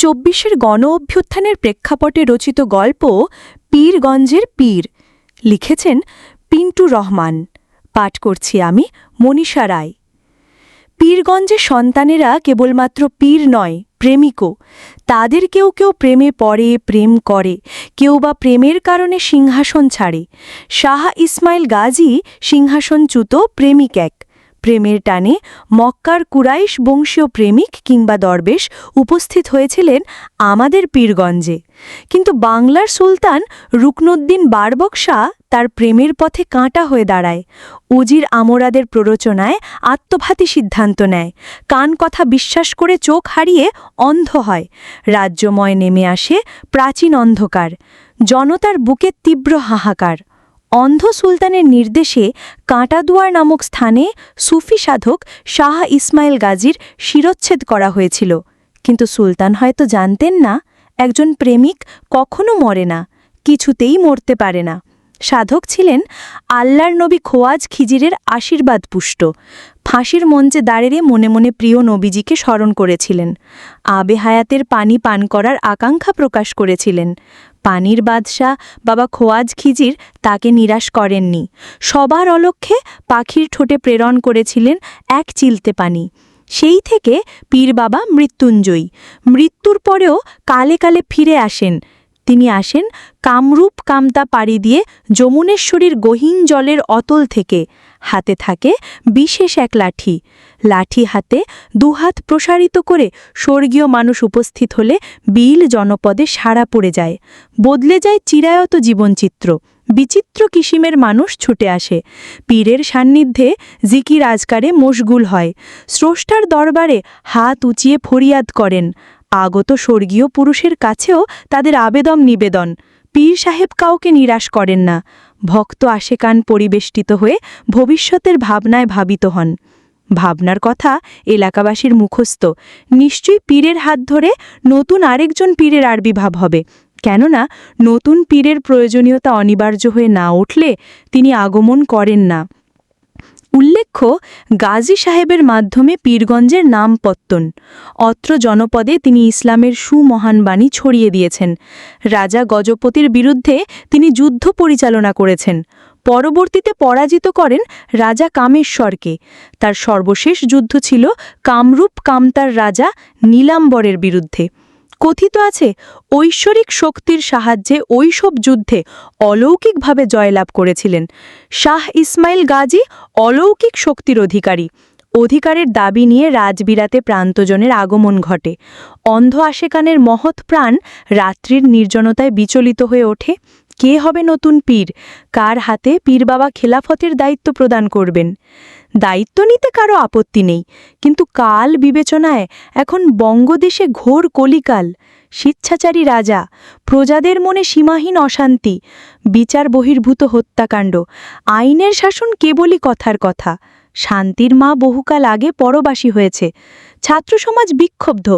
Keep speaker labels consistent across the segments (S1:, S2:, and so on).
S1: চব্বিশের গণ অভ্যুত্থানের প্রেক্ষাপটে রচিত গল্প পীরগঞ্জের পীর। লিখেছেন পিন্টু রহমান। পাঠ করছি আমি মনীষা রায়। পীরগঞ্জের সন্তানেরা কেবলমাত্র পীর নয়, প্রেমিকও। তাদের কেউ কেউ প্রেমে পড়ে, প্রেম করে। কেউ বা প্রেমের কারণে সিংহাসন ছাড়ে। শাহ ইসমাইল গাজী সিংহাসনচ্যুত প্রেমিক এক। প্রেমের টানে মক্কার কুরাইশ বংশীয় প্রেমিক কিংবা দরবেশ উপস্থিত হয়েছিলেন আমাদের পীরগঞ্জে। কিন্তু বাংলার সুলতান রুকনুদ্দিন বারবক শাহ তার প্রেমের পথে কাঁটা হয়ে দাঁড়ায়। উজির আমরাদের প্ররোচনায় আত্মঘাতী সিদ্ধান্ত নেয়। কান কথা বিশ্বাস করে চোখ হারিয়ে অন্ধ হয়। রাজ্যময় নেমে আসে প্রাচীন অন্ধকার। জনতার বুকে তীব্র হাহাকার। অন্ধ সুলতানের নির্দেশে কাঁটাদুয়ার নামক স্থানে সুফি সাধক শাহ ইসমাইল গাজীর শিরচ্ছেদ করা হয়েছিল। কিন্তু সুলতান হয়তো জানতেন না, একজন প্রেমিক কখনো মরে না, কিছুতেই মরতে পারে না। সাধক ছিলেন আল্লাহর নবী খোয়াজ খিজিরের আশীর্বাদ পুষ্ট ফাঁসির মঞ্চে দাঁড়িয়ে মনে মনে প্রিয় নবীজিকে স্মরণ করেছিলেন। আবে হায়াতের পানি পান করার আকাঙ্ক্ষা প্রকাশ করেছিলেন। পানির বাদশাহ বাবা খোয়াজ খিজির তাকে নিরাশ করেননি। সবার অলক্ষ্যে পাখির ঠোঁটে প্রেরণ করেছিলেন এক চিলতে পানি। সেই থেকে পীর বাবা মৃত্যুঞ্জয়ী। মৃত্যুর পরেও কালে কালে ফিরে আসেন। তিনি আসেন কামরূপ কামতা পাড়ি দিয়ে যমুনেশ্বরীর গহীন জলের অতল থেকে। হাতে থাকে বিশেষ এক লাঠি। লাঠি হাতে দুহাত প্রসারিত করে স্বর্গীয় মানুষ উপস্থিত হলে বিল জনপদে সাড়া পড়ে যায়। বদলে যায় চিরায়ত জীবনচিত্র। বিচিত্র কিসিমের মানুষ ছুটে আসে। পীরের সান্নিধ্যে জিকি রাজকারে মশগুল হয়। স্রষ্টার দরবারে হাত উঁচিয়ে ফরিয়াদ করেন। আগত স্বর্গীয় পুরুষের কাছেও তাদের আবেদন নিবেদন। পীর সাহেব কাউকে নিরাশ করেন না। ভক্ত আশেকান পরিবেষ্টিত হয়ে ভবিষ্যতের ভাবনায় ভাবিত হন। ভাবনার কথা এলাকাবাসীর মুখস্থ। নিশ্চয়ই পীরের হাত ধরে নতুন আরেকজন পীরের আবির্ভাব হবে। কেননা, নতুন পীরের প্রয়োজনীয়তা অনিবার্য হয়ে না উঠলে তিনি আগমন করেন না। উল্লেখ্য, গাজী সাহেবের মাধ্যমে পীরগঞ্জের নাম পত্তন। অত্র জনপদে তিনি ইসলামের সুমহান বাণী ছড়িয়ে দিয়েছেন। রাজা গজপতির বিরুদ্ধে তিনি যুদ্ধ পরিচালনা করেছেন। পরবর্তীতে পরাজিত করেন রাজা কামেশ্বরকে। তার সর্বশেষ যুদ্ধ ছিল কামরূপ কামতার রাজা নীলাম্বরের বিরুদ্ধে। কথিত আছে, ঐশ্বরিক শক্তির সাহায্যে ঐসব যুদ্ধে অলৌকিকভাবে জয়লাভ করেছিলেন। শাহ ইসমাইল গাজী অলৌকিক শক্তির অধিকারী। অধিকারের দাবি নিয়ে রাজবিরাতে প্রান্তজনের আগমন ঘটে। অন্ধ আশেকানের মহৎ প্রাণ রাত্রির নির্জনতায় বিচলিত হয়ে ওঠে। কে হবে নতুন পীর? কার হাতে পীর বাবা খেলাফতের দায়িত্ব প্রদান করবেন? দায়িত্ব নিতে কারও আপত্তি নেই। কিন্তু কাল বিবেচনায় এখন বঙ্গদেশে ঘোর কলিকাল। স্বেচ্ছাচারী রাজা, প্রজাদের মনে সীমাহীন অশান্তি, বিচার বহির্ভূত হত্যাকাণ্ড, আইনের শাসন কেবলই কথার কথা। শান্তির মা বহুকাল আগে পরবাসী হয়েছে। ছাত্র সমাজ বিক্ষুব্ধ।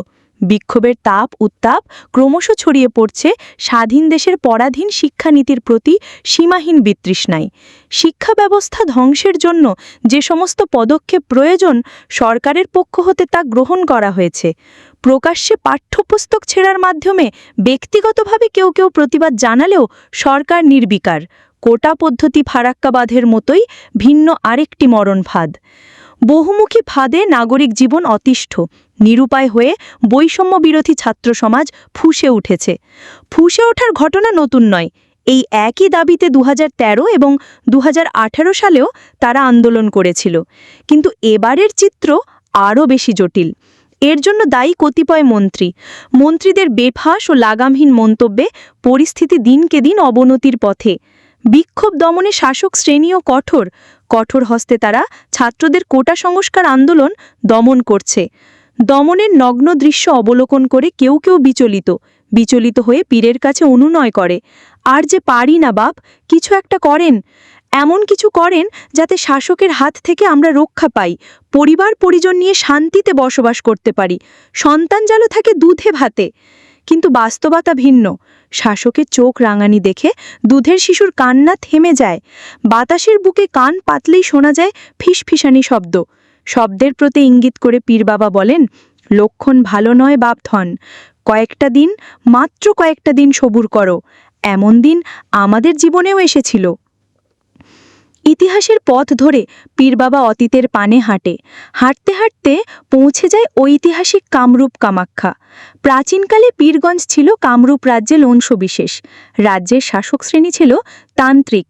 S1: বিক্ষোভের তাপ, উত্তাপ ক্রমশ ছড়িয়ে পড়ছে স্বাধীন দেশের পরাধীন শিক্ষানীতির প্রতি সীমাহীন বিতৃষ্ণায়। শিক্ষা ব্যবস্থা ধ্বংসের জন্য যে সমস্ত পদক্ষেপ প্রয়োজন, সরকারের পক্ষ হতে তা গ্রহণ করা হয়েছে। প্রকাশ্যে পাঠ্যপুস্তক ছেড়ার মাধ্যমে ব্যক্তিগতভাবে কেউ কেউ প্রতিবাদ জানালেও সরকার নির্বিকার। কোটা পদ্ধতি ফারাক্কাবাদের মতোই ভিন্ন আরেকটি মরণ ফাঁদ বহুমুখী ফাঁদে নাগরিক জীবন অতিষ্ঠ, নিরুপায় হয়ে বৈষম্য বিরোধী ছাত্র সমাজ ফুসে উঠেছে। ফুসে ওঠার ঘটনা নতুন নয়। এই একই দাবিতে দু হাজার তেরো এবং দু হাজার আঠেরো সালেও তারা আন্দোলন করেছিল। কিন্তু এবারের চিত্র আরও বেশি জটিল। এর জন্য দায়ী কতিপয় মন্ত্রী, মন্ত্রীদের বেফাস ও লাগামহীন মন্তব্যে পরিস্থিতি দিনকে দিন অবনতির পথে। বিক্ষোভ দমনে শাসক শ্রেণীও কঠোর। কঠোর হস্তে তারা ছাত্রদের কোটা সংস্কার আন্দোলন দমন করছে। দমনের নগ্ন দৃশ্য অবলোকন করে কেউ কেউ বিচলিত। বিচলিত হয়ে পীরের কাছে অনুনয় করে। আর যে পারি না বাপ, কিছু একটা করেন। এমন কিছু করেন যাতে শাসকের হাত থেকে আমরা রক্ষা পাই পরিবার পরিজন নিয়ে শান্তিতে বসবাস করতে পারি, সন্তান যেন থাকে দুধে ভাতে। কিন্তু বাস্তবতা ভিন্ন। শাসকের চোখ রাঙানি দেখে দুধের শিশুর কান্না থেমে যায়। বাতাসের বুকে কান পাতলেই শোনা যায় ফিসফিসানি শব্দ। শব্দের প্রতি ইঙ্গিত করে পীর বাবা বলেন, লক্ষণ ভালো নয় বাপধন। কয়েকটা দিন, মাত্র কয়েকটা দিন সবুর করো। এমন দিন আমাদের জীবনেও এসেছিল। ইতিহাসের পথ ধরে পীর বাবা অতীতের পানে হাঁটে। হাঁটতে হাঁটতে পৌঁছে যায় ঐতিহাসিক কামরূপ কামাখ্যা। প্রাচীনকালে পীরগঞ্জ ছিল কামরূপ রাজ্যের অংশবিশেষ রাজ্যের শাসক শ্রেণি ছিল তান্ত্রিক।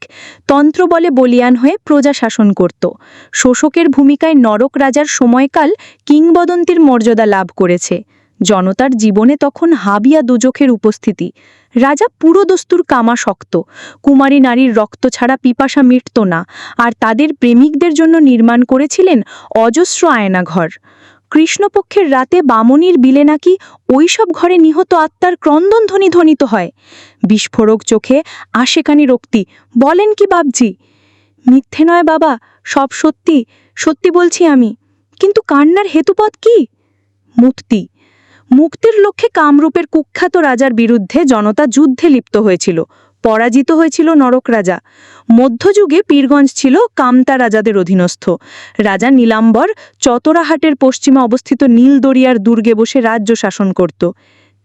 S1: তন্ত্র বলে বলিয়ান হয়ে প্রজা শাসন করত। শোষকের ভূমিকায় নরক রাজার সময়কাল কিংবদন্তির মর্যাদা লাভ করেছে। জনতার জীবনে তখন হাবিয়া দুজখের উপস্থিতি। রাজা পুরোদস্তুর কামা শক্ত। কুমারী নারীর রক্ত ছাড়া পিপাসা মিটত না, আর তাদের প্রেমিকদের জন্য নির্মাণ করেছিলেন অজস্র আয়নাঘর। কৃষ্ণপক্ষের রাতে বামনির বিলে নাকি ওইসব ঘরে নিহত আত্মার ক্রন্দন ধ্বনি ধ্বনিত হয়। বিস্ফোরক চোখে আশেকানি রক্তি। বলেন কি বাবজি মিথ্যে নয় বাবা, সব সত্যি সত্যি বলছি আমি। কিন্তু কান্নার হেতুপথ কি? মুক্তি মুক্তির লক্ষ্যে কামরূপের কুখ্যাত রাজার বিরুদ্ধে জনতা যুদ্ধে লিপ্ত হয়েছিল, পরাজিত হয়েছিল নরক রাজা। মধ্যযুগে পীরগঞ্জ ছিল কামতা রাজাদের অধীনস্থ। রাজা নীলাম্বর চতরাহাটের পশ্চিমে অবস্থিত নীলদরিয়ার দুর্গে বসে রাজ্য শাসন করত।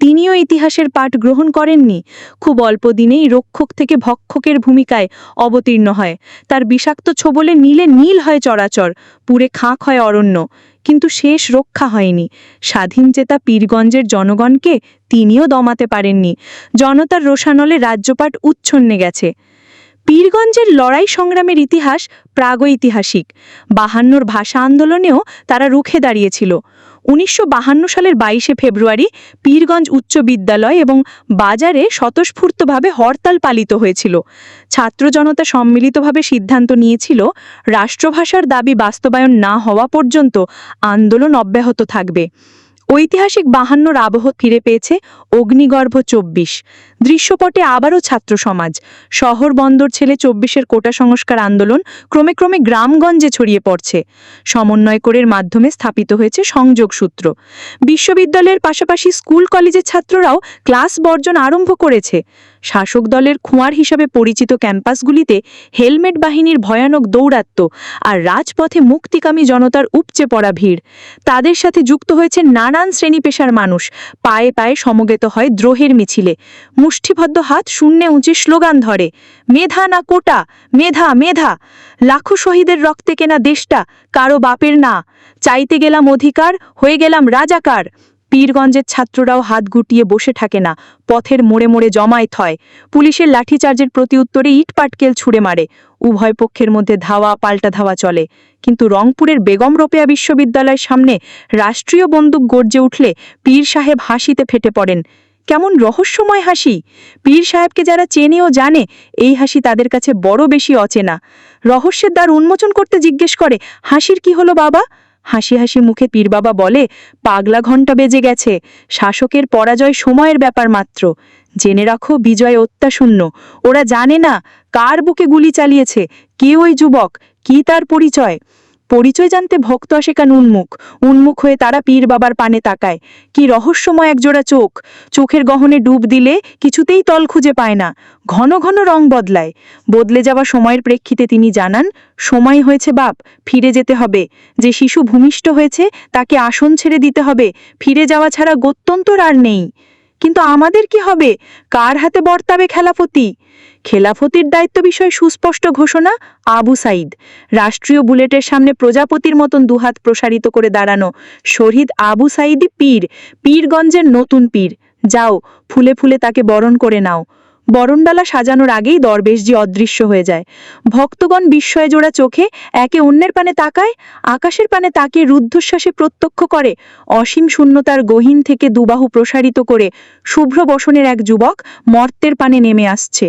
S1: তিনিও ইতিহাসের পাঠ গ্রহণ করেননি। খুব অল্প দিনেই রক্ষক থেকে ভক্ষকের ভূমিকায় অবতীর্ণ হয়। তার বিষাক্ত ছোবলে নীলে নীল হয় চরাচর পুরে খাঁক হয় অরণ্য। কিন্তু শেষ রক্ষা হয়নি। স্বাধীন জেতা পীরগঞ্জের জনগণকে তিনিও দমাতে পারেননি। জনতার রোষানলে রাজ্যপাট উচ্ছন্নে গেছে। পীরগঞ্জের লড়াই সংগ্রামের ইতিহাস প্রাগৈতিহাসিক। বাহান্নর ভাষা আন্দোলনেও তারা রুখে দাঁড়িয়েছিল। উনিশশো সালের বাইশে ফেব্রুয়ারি পীরগঞ্জ উচ্চ বিদ্যালয় এবং বাজারে স্বতঃস্ফূর্তভাবে হরতাল পালিত হয়েছিল। ছাত্র জনতা সম্মিলিতভাবে সিদ্ধান্ত নিয়েছিল, রাষ্ট্রভাষার দাবি বাস্তবায়ন না হওয়া পর্যন্ত আন্দোলন অব্যাহত থাকবে। ঐতিহাসিক বাহান্নর আবহ ফিরে পেয়েছে অগ্নিগর্ভ চব্বিশ। দৃশ্যপটে আবারও ছাত্র সমাজ। শহর বন্দর ছেলে চব্বিশের কোটা সংস্কার আন্দোলন ক্রমে ক্রমে গ্রামগঞ্জে ছড়িয়ে পড়ছে। সমন্বয় সমন্বয়করের মাধ্যমে স্থাপিত হয়েছে সংযোগ সূত্র। বিশ্ববিদ্যালয়ের পাশাপাশি স্কুল কলেজের ছাত্ররাও ক্লাস বর্জন আরম্ভ করেছে। শাসক দলের খুঁয়ার হিসাবে পরিচিত ক্যাম্পাসগুলিতে হেলমেট বাহিনীর ভয়ানক দৌরাত্ম্য আর রাজপথে মুক্তিকামী জনতার উপচে পড়া ভিড়। তাদের সাথে যুক্ত হয়েছে নানান শ্রেণি পেশার মানুষ। পায়ে পায়ে সমবেত হয় দ্রোহের মিছিলে। মুষ্টিবদ্ধ হাত শূন্যে উঁচে স্লোগান ধরে, মেধা না কোটা, মেধা মেধা। লাখো শহীদের রক্তে কেনা দেশটা, কারও বাপের না। চাইতে গেলাম অধিকার, হয়ে গেলাম রাজাকার। পীরগঞ্জের ছাত্ররাও হাত গুটিয়ে বসে থাকে না, পথের মোড়ে মোড়ে জমায়েত হয়। পুলিশের লাঠিচার্জের প্রতি উত্তরে ইট পাটকেল ছুড়ে মারে। উভয় পক্ষের মধ্যে ধাওয়া, পাল্টা ধাওয়া চলে। কিন্তু রংপুরের বেগম রোপেয়া বিশ্ববিদ্যালয়ের সামনে রাষ্ট্রীয় বন্দুক গর্জে উঠলে পীর সাহেব হাসিতে ফেটে পড়েন। কেমন রহস্যময় হাসি! পীর সাহেবকে যারা চেনে ও জানে, এই হাসি তাদের কাছে বড় বেশি অচেনা। রহস্যের দ্বার উন্মোচন করতে জিজ্ঞেস করে, হাসির কি হলো বাবা? হাসি হাসি মুখে পীরবাবা বলে, পাগলা ঘণ্টা বেজে গেছে। শাসকের পরাজয় সময়ের ব্যাপার মাত্র। জেনে রাখো, বিজয় অত্যাশূন্য। ওরা জানে না কার বুকে গুলি চালিয়েছে। কে ওই যুবক? কি তার পরিচয়? পরিচয় জানতে ভক্ত আসে কেন উন্মুখ? উন্মুখ হয়ে তারা পীর বাবার পানে তাকায়। কি রহস্যময় একজোড়া চোখ। চোখের গহনে ডুব দিলে কিছুতেই তল খুঁজে পায় না। ঘন ঘন রং বদলায়। বদলে যাওয়া সময়ের প্রেক্ষিতে তিনি জানান, সময় হয়েছে বাপ, ফিরে যেতে হবে। যে শিশু ভূমিষ্ঠ হয়েছে, তাকে আসন ছেড়ে দিতে হবে। ফিরে যাওয়া ছাড়া গত্যন্তর আর নেই। কিন্তু আমাদের কি হবে? কার হাতে বর্তাবে খেলাফতি? খেলাফতির দায়িত্ব বিষয়ে সুস্পষ্ট ঘোষণা আবু সাইদ রাষ্ট্রীয় বুলেটের সামনে প্রজাপতির মতন দুহাত প্রসারিত করে দাঁড়ানো শহীদ আবু সাইদি পীর। পীরগঞ্জের নতুন পীর। যাও, ফুলে ফুলে তাকে বরণ করে নাও। বরণডালা সাজানোর আগেই দরবেশজি অদৃশ্য হয়ে যায়। ভক্তগণ বিস্ময়ে জোড়া চোখে একে অন্যের পানে তাকায়, আকাশের পানে তাকে রুদ্ধশ্বাসে প্রত্যক্ষ করে। অসীম শূন্যতার গহীন থেকে দুবাহু প্রসারিত করে শুভ্র বসনের এক যুবক মর্তের পানে নেমে আসছে।